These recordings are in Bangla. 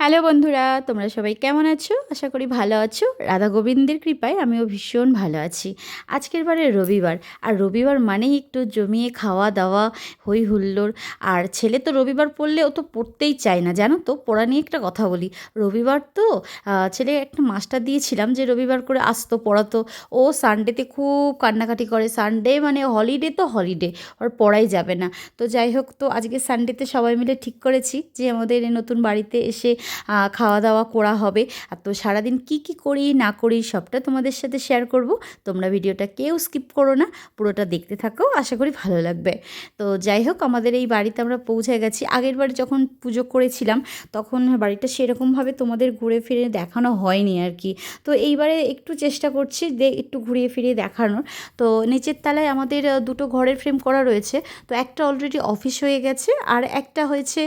হ্যালো বন্ধুরা, তোমরা সবাই কেমন আছো? আশা করি ভালো আছো। রাধা গোবিন্দের কৃপায় আমিও ভীষণ ভালো আছি। আজকের বারে রবিবার, আর রবিবার মানেই একটু জমিয়ে খাওয়া দাওয়া হই হুল্লোড়। আর ছেলে তো রবিবার পড়লে ও তো পড়তেই চায় না, জানো তো? পড়া নিয়ে একটা কথা বলি। রবিবার তো ছেলে একটা মাস্টার দিয়েছিলাম যে রবিবার করে আসতো পড়াতো। ও সানডেতে খুব কান্নাকাটি করে। সানডে মানে হলিডে তো হলিডে, ওর পড়াই যাবে না। তো যাই হোক, তো আজকে সানডেতে সবাই মিলে ঠিক করেছি যে আমাদের নতুন বাড়িতে এসে খাওয়া দাওয়া করা হবে। আর তো সারাদিন কি কি করি, না করি, সবটা তোমাদের সাথে শেয়ার করব। তোমরা ভিডিওটা কেউ স্কিপ করো না, পুরোটা দেখতে থাকো, আশা করি ভালো লাগবে। তো যাই হোক, আমাদের এই বাড়িতে আমরা পৌঁছে গেছি। আগের বাড়ি যখন পুজো করেছিলাম, তখন বাড়িটা সেরকমভাবে তোমাদের ঘুরে ফিরে দেখানো হয়নি আর কি। তো এইবারে একটু চেষ্টা করছি যে একটু ঘুরিয়ে ফিরিয়ে দেখানোর। তো নিচের তলায় আমাদের দুটো ঘরের ফ্রেম করা রয়েছে। তো একটা অলরেডি অফিস হয়ে গেছে, আর একটা হয়েছে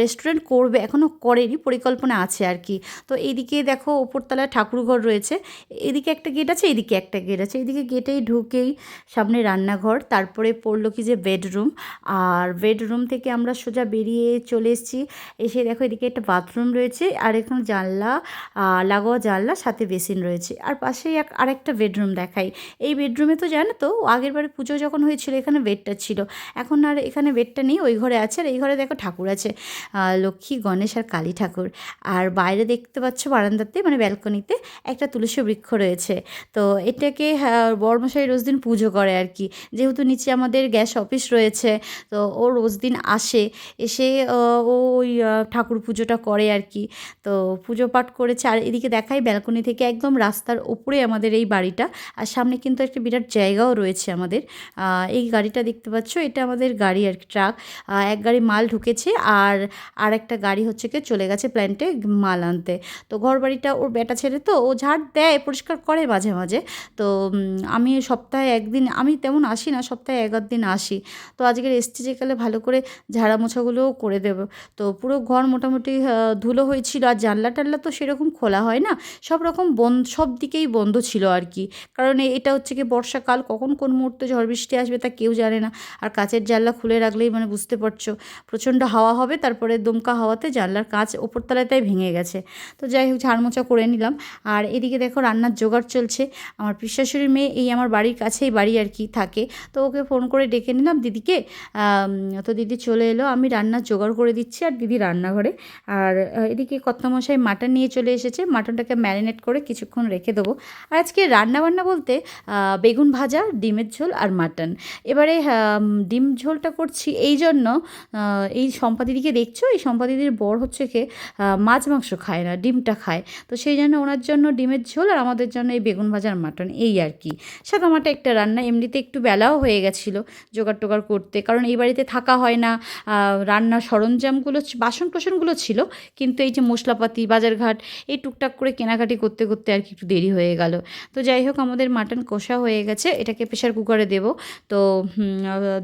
রেস্টুরেন্ট করবে এখনও করেনি পরিকল্পনা আছে আর কি। তো এইদিকে দেখো ওপরতলায় ঠাকুরঘর রয়েছে। এদিকে একটা গেট আছে, এদিকে একটা গেট আছে। এদিকে গেটেই ঢুকেই সামনে রান্নাঘর, তারপরে পড়ল কি যে বেডরুম আর বেডরুম থেকে আমরা সোজা বেরিয়ে চলে এসেছি। এসে দেখো এদিকে একটা বাথরুম রয়েছে, আর এখানে জানলা লাগোয়া জানলা, সাথে বেসিন রয়েছে। আর পাশেই এক, আরেকটা বেডরুম দেখাই। এই বেডরুমে তো জানো তো, আগের বারে পুজো যখন হয়েছিল, এখানে বেডটা ছিল। এখন আর এখানে বেডটা নেই, ওই ঘরে আছে। আর এই ঘরে দেখো ঠাকুর আছে লক্ষ্মী, গণেশ আর কালী ঠাকুর। আর বাইরে দেখতে পাচ্ছ বারান্দাতে মানে ব্যালকনিতে একটা তুলসী বৃক্ষ রয়েছে। তো এটাকে হ্যাঁ, বড়মশাই রোজ দিন পুজো করে আর কি। যেহেতু নিচে আমাদের গ্যাস অফিস রয়েছে তো ও রোজ দিন আসে এসে ও ওই ঠাকুর পুজোটা করে আর কি। তো পুজো পাঠ করেছে আর এদিকে দেখাই ব্যালকনি থেকে একদম রাস্তার ওপরে আমাদের এই বাড়িটা। আর সামনে কিন্তু একটা বিরাট জায়গাও রয়েছে আমাদের। এই গাড়িটা দেখতে পাচ্ছ এটা আমাদের গাড়ি আর ট্রাক। এক গাড়ি মাল ঢুকেছে আর আর একটা গাড়ি হচ্ছে কি চলে গেছে প্ল্যান্টে মাল আনতে। তো ঘর বাড়িটা ওর বেটা ছেড়ে তো, ও ঝাড় দেয়, পরিষ্কার করে মাঝে মাঝে। তো আমি সপ্তাহে একদিন, আমি তেমন আসি না, সপ্তাহে আধ দিন আসি। তো আজকের এসছি যেকালে ভালো করে ঝাড়া মোছাগুলোও করে দেবো। তো পুরো ঘর মোটামুটি ধুলো হয়েছিল আর জানলা টানলা তো সেরকম খোলা হয় না। সব রকম বন্ধ সব দিকেই বন্ধ ছিল আর কি। কারণ এটা হচ্ছে কি বর্ষাকাল, কখন কোন মুহূর্তে ঝড় বৃষ্টি আসবে তা কেউ জানে না। আর কাচের জানলা খুলে রাখলেই মানে বুঝতে পারছ, প্রচণ্ড হাওয়া হবে, তারপরে দমকা হাওয়াতে জানলার কাঁচ ওপরতলাটাই ভেঙে গেছে। তো যাই হোক ঝাড়মোছা করে নিলাম। আর এদিকে দেখো রান্নার জোগাড় চলছে। আমার পিসাশুড়ির মেয়ে এই আমার বাড়ির কাছেই বাড়ি আর কি থাকে। তো ওকে ফোন করে ডেকে নিলাম, দিদিকে তো দিদি চলে এলো, আমি রান্নার জোগাড় করে দিচ্ছি আর দিদি রান্নাঘরে। আর এদিকে কর্তামশাই মাটন নিয়ে চলে এসেছে। মাটনটাকে ম্যারিনেট করে কিছুক্ষণ রেখে দেবো। আর আজকে রান্নাবান্না বলতে বেগুন ভাজা, ডিমের ঝোল আর মাটন। এবারে ডিম ঝোলটা করছি এই জন্য এই সম্পাদিদিকে দেখছ? এই সম্পাদিদির বর হচ্ছে কি? মাছ মাংস খায় না ডিমটা খায়। তো সেই জন্য ওনার জন্য ডিমের ঝোল আর আমাদের জন্য এই বেগুন ভাজার মাটন এই আর কি। সাদামাটা একটা রান্না এমনিতে একটু বেলাও হয়ে গেছিল জোগাড় টোগাড় করতে কারণ এই বাড়িতে থাকা হয় না। আহ, রান্নার সরঞ্জামগুলো বাসন কোসনগুলো ছিল কিন্তু এই যে মশলাপাতি বাজারঘাট এই টুকটাক করে কেনাকাটি করতে করতে আর কি একটু দেরি হয়ে গেল। তো যাই হোক আমাদের মাটন কষা হয়ে গেছে। এটাকে প্রেশার কুকারে দেব। তো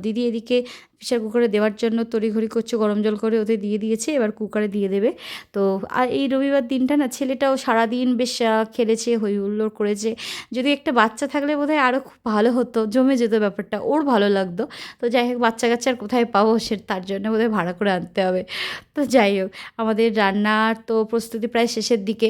দিদি এদিকে প্রেশার কুকারে দেওয়ার জন্য তড়িঘড়ি করছে, গরম জল করে ওতে দিয়ে দিয়েছে, এবার কুকারে দিয়ে দেবে। তো, আর এই রবিবার দিনটা না, ছেলেটাও সারাদিন বেশ খেলেছে হই হুল্লোড় করেছে। যদি একটা বাচ্চা থাকলে বোধহয় আরও খুব ভালো হতো, জমে যেত ব্যাপারটা, ওর ভালো লাগতো। তো যাই হোক, বাচ্চা কাচ্চার কোথায় পাবো সে, তার জন্য বোধহয় ভাড়া করে আনতে হবে। তো যাই হোক, আমাদের রান্নার তো প্রস্তুতি প্রায় শেষের দিকে।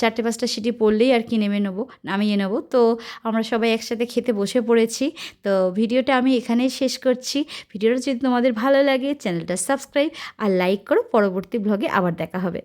চারটে পাঁচটা সিটি পড়লেই আর কি নেমে নেব, নামিয়ে নেব। তো, আমরা সবাই একসাথে খেতে বসে পড়েছি। তো, ভিডিওটা আমি এখানেই শেষ করছি। ভিডিওটা যদি তোমাদের ভালো লাগে, চ্যানেলটা সাবস্ক্রাইব আর লাইক করো। পরবর্তী ব্লগে আবার দেখা হবে।